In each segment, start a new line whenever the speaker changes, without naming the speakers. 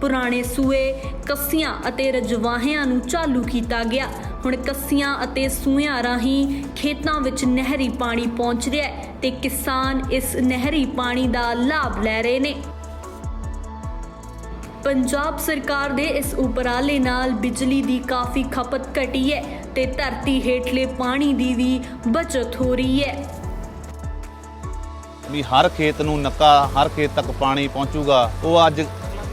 ਪੁਰਾਣੇ ਸੂਏ, ਕੱਸੀਆਂ ਅਤੇ ਰਜਵਾਹਿਆਂ ਨੂੰ ਚਾਲੂ ਕੀਤਾ ਗਿਆ। ਹੁਣ ਕੱਸੀਆਂ ਅਤੇ ਸੂਇਆਂ ਰਾਹੀਂ ਖੇਤਾਂ ਵਿੱਚ ਨਹਿਰੀ ਪਾਣੀ ਪਹੁੰਚ ਰਿਹਾ ਹੈ ਤੇ ਕਿਸਾਨ ਇਸ ਨਹਿਰੀ ਪਾਣੀ ਦਾ ਲਾਭ ਲੈ ਰਹੇ ਨੇ। ਪੰਜਾਬ ਸਰਕਾਰ ਦੇ ਇਸ ਉਪਰਾਲੇ ਨਾਲ ਬਿਜਲੀ ਦੀ ਕਾਫੀ ਖਪਤ ਘਟੀ ਹੈ ਤੇ ਧਰਤੀ ਹੇਠਲੇ ਪਾਣੀ ਦੀ ਵੀ ਬਚਤ ਹੋ ਰਹੀ ਹੈ।
ਵੀ ਹਰ ਖੇਤ ਨੂੰ ਨੱਕਾ, ਹਰ ਖੇਤ ਤੱਕ ਪਾਣੀ ਪਹੁੰਚੂਗਾ, ਉਹ ਅੱਜ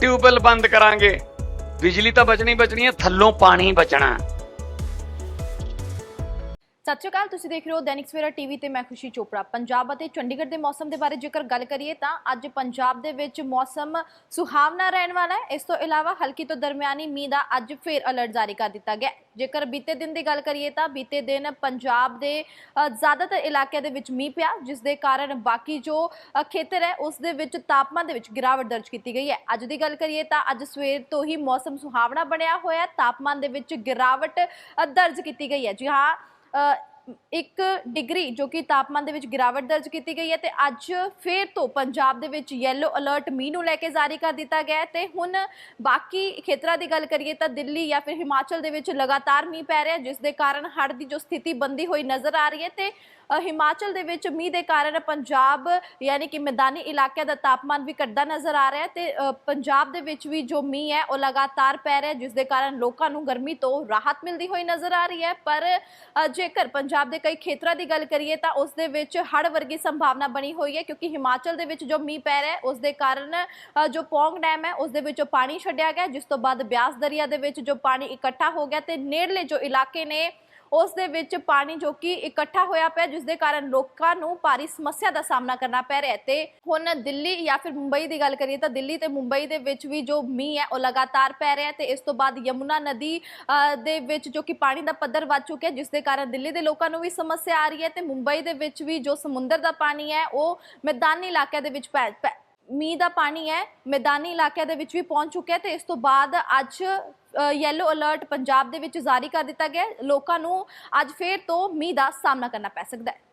ਟਿਊਬਵੈਲ ਬੰਦ ਕਰਾਂਗੇ। ਬਿਜਲੀ ਤਾਂ ਬਚਣੀ ਬਚਣੀ ਹੈ ਥੱਲੋਂ ਪਾਣੀ ਬਚਣਾ।
ਸਤਿ ਸ਼੍ਰੀ ਅਕਾਲ, ਤੁਸੀਂ ਦੇਖ ਰਹੇ ਹੋ ਦੈਨਿਕ ਸਵੇਰਾ ਟੀਵੀ ਤੇ ਮੈਂ ਖੁਸ਼ੀ ਚੋਪੜਾ। ਪੰਜਾਬ ਅਤੇ ਚੰਡੀਗੜ੍ਹ ਦੇ ਮੌਸਮ ਦੇ ਬਾਰੇ ਜੇਕਰ ਗੱਲ ਕਰੀਏ ਤਾਂ ਅੱਜ ਪੰਜਾਬ ਦੇ ਵਿੱਚ ਮੌਸਮ ਸੁਹਾਵਣਾ ਰਹਿਣ ਵਾਲਾ ਹੈ। ਇਸ ਤੋਂ ਇਲਾਵਾ ਹਲਕੀ ਤੋਂ ਦਰਮਿਆਨੀ ਮੀਂਹ ਦਾ ਅੱਜ ਫੇਰ ਅਲਰਟ ਜਾਰੀ ਕਰ ਦਿੱਤਾ ਗਿਆ ਜੇਕਰ ਬੀਤੇ ਦਿਨ ਦੀ ਗੱਲ ਕਰੀਏ ਤਾਂ ਬੀਤੇ ਦਿਨ ਪੰਜਾਬ ਦੇ ਜ਼ਿਆਦਾਤਰ ਇਲਾਕਿਆਂ ਦੇ ਵਿੱਚ ਮੀਂਹ ਪਿਆ, ਜਿਸ ਦੇ ਕਾਰਨ ਬਾਕੀ ਜੋ ਖੇਤਰ ਹੈ, ਉਸ ਦੇ ਵਿੱਚ ਤਾਪਮਾਨ ਦੇ ਵਿੱਚ ਗਿਰਾਵਟ ਦਰਜ ਕੀਤੀ ਗਈ ਹੈ। ਅੱਜ ਦੀ ਗੱਲ ਕਰੀਏ ਤਾਂ ਅੱਜ ਸਵੇਰ ਤੋਂ ਹੀ ਮੌਸਮ ਸੁਹਾਵਣਾ ਬਣਿਆ ਹੋਇਆ ਤਾਪਮਾਨ ਦੇ ਵਿੱਚ ਗਿਰਾਵਟ ਦਰਜ ਕੀਤੀ ਗਈ ਹੈ। ਜੀ ਹਾਂ ਇੱਕ ਡਿਗਰੀ ਜੋ ਕਿ ਤਾਪਮਾਨ ਦੇ ਵਿੱਚ ਗਿਰਾਵਟ ਦਰਜ ਕੀਤੀ ਗਈ ਹੈ ਤੇ ਅੱਜ ਫੇਰ ਤੋਂ ਪੰਜਾਬ ਦੇ ਵਿੱਚ ਯੈਲੋ ਅਲਰਟ ਮੀਂਹ ਨੂੰ ਲੈ ਕੇ ਜਾਰੀ ਕਰ ਦਿੱਤਾ ਗਿਆ ਹੈ ਤੇ ਹੁਣ ਬਾਕੀ ਖੇਤਰਾਂ ਦੀ ਗੱਲ ਕਰੀਏ ਤਾਂ ਦਿੱਲੀ ਜਾਂ ਫਿਰ ਹਿਮਾਚਲ ਦੇ ਵਿੱਚ ਲਗਾਤਾਰ ਮੀਂਹ ਪੈ ਰਿਹਾ ਜਿਸ ਦੇ ਕਾਰਨ ਹੜ੍ਹ ਦੀ ਜੋ ਸਥਿਤੀ ਬੰਦੀ ਹੋਈ ਨਜ਼ਰ ਆ ਰਹੀ ਹੈ ਤੇ ਹਿਮਾਚਲ ਦੇ ਵਿੱਚ ਮੀਂਹ ਦੇ ਕਾਰਨ ਪੰਜਾਬ, ਯਾਨੀ ਕਿ ਮੈਦਾਨੀ ਇਲਾਕਿਆਂ ਦਾ ਤਾਪਮਾਨ ਵੀ ਘਟਦਾ ਨਜ਼ਰ ਆ ਰਿਹਾ ਹੈ ਤੇ ਪੰਜਾਬ ਦੇ ਵਿੱਚ ਵੀ ਜੋ ਮੀਂਹ ਹੈ, ਉਹ ਲਗਾਤਾਰ ਪੈ ਰਿਹਾ ਜਿਸ ਦੇ ਕਾਰਨ ਲੋਕਾਂ ਨੂੰ ਗਰਮੀ ਤੋਂ ਰਾਹਤ ਮਿਲਦੀ ਹੋਈ ਨਜ਼ਰ ਆ ਰਹੀ ਹੈ। ਪਰ ਜੇਕਰ ਪੰਜਾਬ ਦੇ ਕਈ ਖੇਤਰਾਂ ਦੀ ਗੱਲ ਕਰੀਏ ਤਾਂ ਉਸ ਦੇ ਵਿੱਚ ਹੜ੍ਹ ਵਰਗੀ ਸੰਭਾਵਨਾ ਬਣੀ ਹੋਈ ਹੈ, ਕਿਉਂਕਿ ਹਿਮਾਚਲ ਦੇ ਵਿੱਚ ਜੋ ਮੀਂਹ ਪੈ ਰਿਹਾ ਹੈ, ਉਸ ਦੇ ਕਾਰਨ ਜੋ ਪੌਂਗ ਡੈਮ ਹੈ, ਉਸ ਦੇ ਵਿੱਚੋਂ ਪਾਣੀ ਛੱਡਿਆ ਗਿਆ, ਜਿਸ ਤੋਂ ਬਾਅਦ ਬਿਆਸ ਦਰਿਆ ਦੇ ਵਿੱਚ ਜੋ ਪਾਣੀ ਇਕੱਠਾ ਹੋ ਗਿਆ ਤੇ ਨੇੜਲੇ ਜੋ ਇਲਾਕੇ ਨੇ ਉਸ ਦੇ ਵਿੱਚ ਪਾਣੀ ਜੋ ਕਿ ਇਕੱਠਾ ਹੋਇਆ ਪਿਆ, ਜਿਸ ਦੇ ਕਾਰਨ ਲੋਕਾਂ ਨੂੰ ਭਾਰੀ ਸਮੱਸਿਆ ਦਾ ਸਾਹਮਣਾ ਕਰਨਾ ਪੈ ਰਿਹਾ ਹੈ। ਤੇ ਹੁਣ ਦਿੱਲੀ ਜਾਂ ਫਿਰ ਮੁੰਬਈ ਦੀ ਗੱਲ ਕਰੀਏ ਤਾਂ ਦਿੱਲੀ ਤੇ ਮੁੰਬਈ ਦੇ ਵਿੱਚ ਵੀ ਜੋ ਮੀਂਹ ਹੈ, ਉਹ ਲਗਾਤਾਰ ਪੈ ਰਿਹਾ ਹੈ ਤੇ ਇਸ ਤੋਂ ਬਾਅਦ ਯਮੁਨਾ ਨਦੀ ਦੇ ਵਿੱਚ ਜੋ ਕਿ ਪਾਣੀ ਦਾ ਪੱਧਰ ਵੱਧ ਚੁੱਕਿਆ ਜਿਸ ਦੇ ਕਾਰਨ ਦਿੱਲੀ ਦੇ ਲੋਕਾਂ ਨੂੰ ਵੀ ਸਮੱਸਿਆ ਆ ਰਹੀ ਹੈ ਤੇ ਮੁੰਬਈ ਦੇ ਵਿੱਚ ਵੀ ਜੋ ਸਮੁੰਦਰ ਦਾ ਪਾਣੀ ਹੈ, ਉਹ ਮੈਦਾਨੀ ਇਲਾਕਿਆਂ ਦੇ ਵਿੱਚ ਪੈ, ਪੈ- ਮੀਂਹ ਦਾ ਪਾਣੀ ਹੈ, ਮੈਦਾਨੀ ਇਲਾਕਿਆਂ ਦੇ ਵਿੱਚ ਵੀ ਪਹੁੰਚ ਚੁੱਕਿਆ ਤੇ ਇਸ ਤੋਂ ਬਾਅਦ ਅੱਜ ਯੈਲੋ ਅਲਰਟ ਪੰਜਾਬ ਦੇ ਵਿੱਚ ਜਾਰੀ ਕਰ ਦਿੱਤਾ ਗਿਆ ਲੋਕਾਂ ਨੂੰ ਅੱਜ ਫੇਰ ਤੋਂ ਮੀਂਹ ਦਾ ਸਾਹਮਣਾ ਕਰਨਾ ਪੈ ਸਕਦਾ ਹੈ।